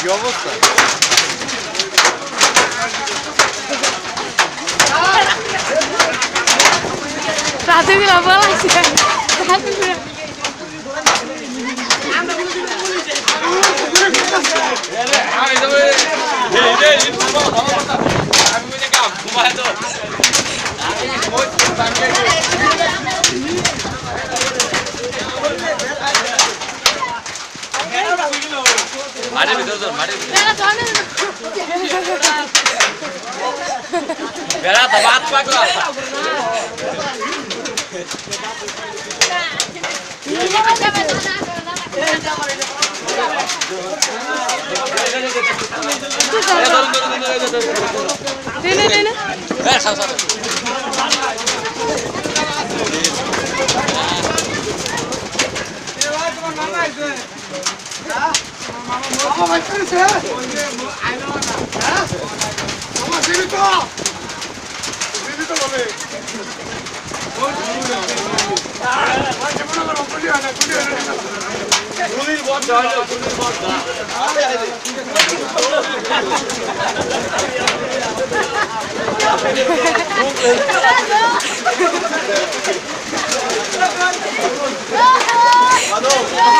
কি অবস্থা রাতে দিলা বলাইছে মাটির ভিতরে ধর মাটির বেড়া তো বাদ পাকল টেনে টেনে হ্যাঁ সাথে Mama, vai crescer! Toma, Zilito! Zilito, bebê! Kulir bot da, kulir bot da. Hadi hadi. Kulir bot da. あの。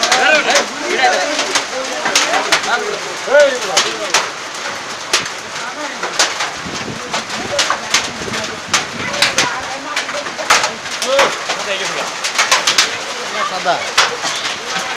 да.